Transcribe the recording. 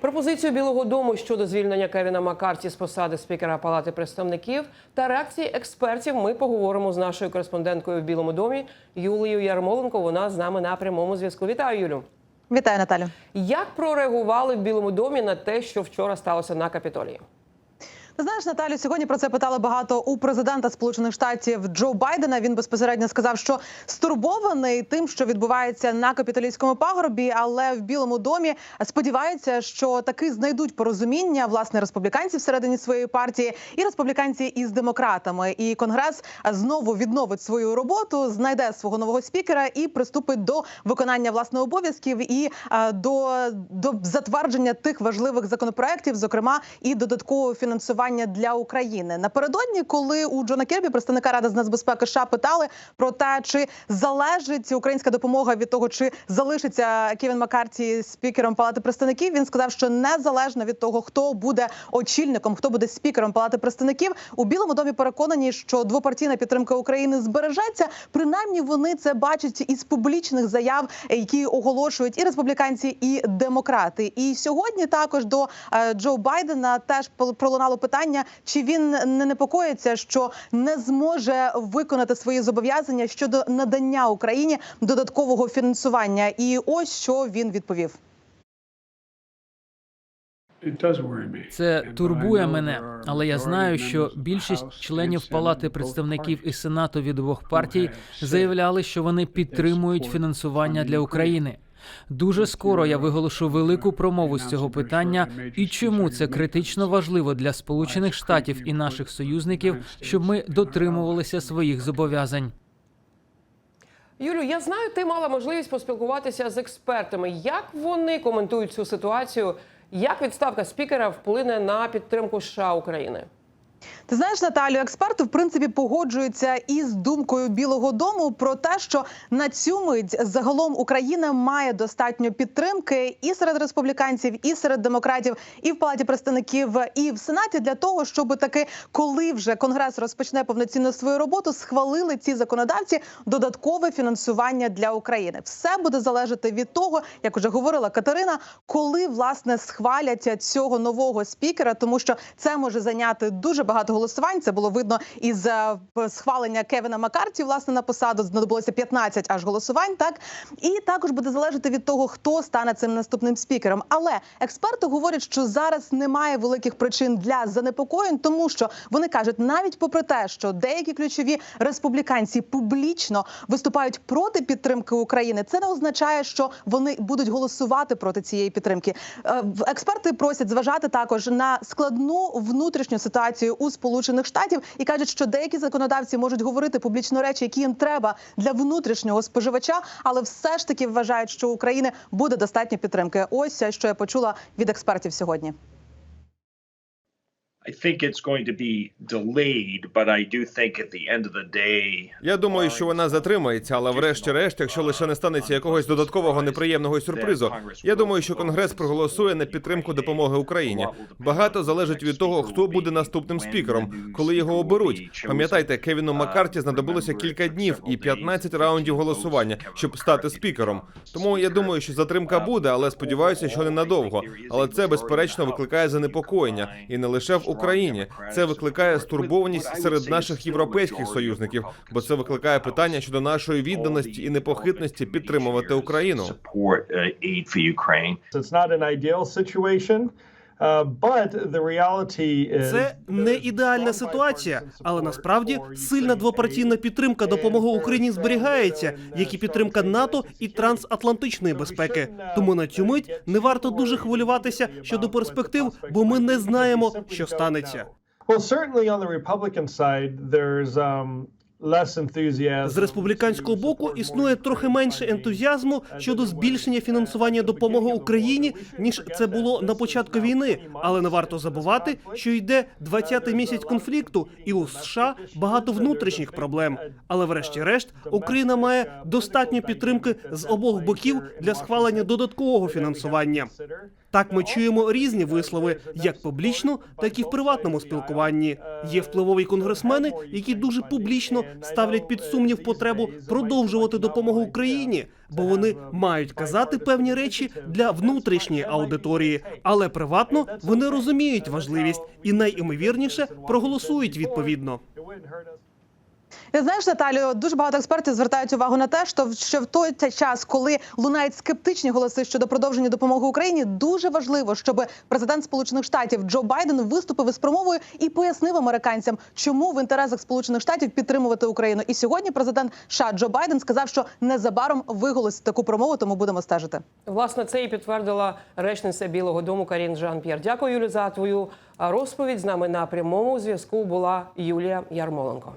Пропозицію Білого Дому щодо звільнення Кевіна Маккарті з посади спікера Палати представників та реакції експертів ми поговоримо з нашою кореспонденткою в Білому домі Юлією Ярмоленко. Вона з нами на прямому зв'язку. Вітаю, Юлю. Вітаю, Наталю. Як прореагували в Білому домі на те, що вчора сталося на Капітолії? Знаєш, Наталю, сьогодні про це питали багато у президента Сполучених Штатів Джо Байдена. Він безпосередньо сказав, що стурбований тим, що відбувається на капітолійському пагорбі, але в Білому домі сподівається, що таки знайдуть порозуміння власне республіканці всередині своєї партії і республіканці із демократами. І конгрес знову відновить свою роботу, знайде свого нового спікера і приступить до виконання власне обов'язків і е, до, до затвердження тих важливих законопроєктів, зокрема і додаткового фінансування для України. Напередодні, коли у Джона Кербі, представника ради з нацбезпеки США, питали про те, чи залежить українська допомога від того, чи залишиться Кевін Маккарті спікером Палати представників. Він сказав, що незалежно від того, хто буде очільником, хто буде спікером Палати представників, у Білому домі переконані, що двопартійна підтримка України збережеться. Принаймні вони це бачать із публічних заяв, які оголошують і республіканці, і демократи. І сьогодні також до е, Джо Байдена теж пролунало питання, чи він не непокоїться, що не зможе виконати свої зобов'язання щодо надання Україні додаткового фінансування. І ось що він відповів. Це турбує мене, але я знаю, що більшість членів Палати представників і Сенату від обох партій заявляли, що вони підтримують фінансування для України. Дуже скоро я виголошу велику промову з цього питання і чому це критично важливо для Сполучених Штатів і наших союзників, щоб ми дотримувалися своїх зобов'язань. Юлю, я знаю, ти мала можливість поспілкуватися з експертами. Як вони коментують цю ситуацію? Як відставка спікера вплине на підтримку США України? Ти знаєш, Наталю, експерти в принципі погоджуються із думкою Білого Дому про те, що на цю мить загалом Україна має достатньо підтримки і серед республіканців, і серед демократів, і в палаті представників, і в сенаті для того, щоб таки, коли вже конгрес розпочне повноцінно свою роботу, схвалили ці законодавці додаткове фінансування для України. Все буде залежати від того, як уже говорила Катерина, коли власне схвалять цього нового спікера, тому що це може зайняти дуже багато голосувань. Це було видно із е, схвалення Кевіна Маккарті, власне, на посаду знадобилося 15 аж голосувань. Так і також буде залежати від того, хто стане цим наступним спікером. Але експерти говорять, що зараз немає великих причин для занепокоєнь, тому що вони кажуть, навіть попри те, що деякі ключові республіканці публічно виступають проти підтримки України, це не означає, що вони будуть голосувати проти цієї підтримки. Е, Експерти просять зважати також на складну внутрішню ситуацію у Сполучених Штатів і кажуть, що деякі законодавці можуть говорити публічно речі, які їм треба для внутрішнього споживача, але все ж таки вважають, що України буде достатньо підтримки. Ось що я почула від експертів сьогодні. I think it's going to be delayed, but I do think at the end of the day. Я думаю, що вона затримається, але врешті-решт, якщо лише не станеться якогось додаткового неприємного сюрпризу, я думаю, що конгрес проголосує на підтримку допомоги Україні. Багато залежить від того, хто буде наступним спікером, коли його оберуть. Пам'ятайте, Кевіну Маккарті знадобилося кілька днів і 15 раундів голосування, щоб стати спікером. Тому я думаю, що затримка буде, але сподіваюся, що ненадовго. Але це безперечно викликає занепокоєння і не лише в Україні. Це викликає стурбованість серед наших європейських союзників, бо це викликає питання щодо нашої відданості і непохитності підтримувати Україну. Is Це не ідеальна ситуація, але насправді сильна двопартійна підтримка допомоги Україні зберігається, як і підтримка НАТО і трансатлантичної безпеки. Тому на цю мить не варто дуже хвилюватися щодо перспектив, бо ми не знаємо, що станеться. Well, certainly on the Republican side, there's um. З республіканського боку існує трохи менше ентузіазму щодо збільшення фінансування допомоги Україні, ніж це було на початку війни. Але не варто забувати, що йде 20-й місяць конфлікту, і у США багато внутрішніх проблем. Але, врешті-решт, Україна має достатньо підтримки з обох боків для схвалення додаткового фінансування. Так ми чуємо різні вислови, як публічно, так і в приватному спілкуванні. Є впливові конгресмени, які дуже публічно ставлять під сумнів потребу продовжувати допомогу Україні, бо вони мають казати певні речі для внутрішньої аудиторії, але приватно вони розуміють важливість і найімовірніше проголосують відповідно. Ти знаєш, Наталію, дуже багато експертів звертають увагу на те, що що в той час, коли лунають скептичні голоси щодо продовження допомоги Україні, дуже важливо, щоб президент Сполучених Штатів Джо Байден виступив із промовою і пояснив американцям, чому в інтересах Сполучених Штатів підтримувати Україну. І сьогодні президент США Джо Байден сказав, що незабаром виголосить таку промову, тому будемо стежити. Власне, це і підтвердила речниця Білого Дому Карін Жан П'єр. Дякую, Юлі, за твою розповідь. З нами на прямому зв'язку була Юлія Ярмоленко.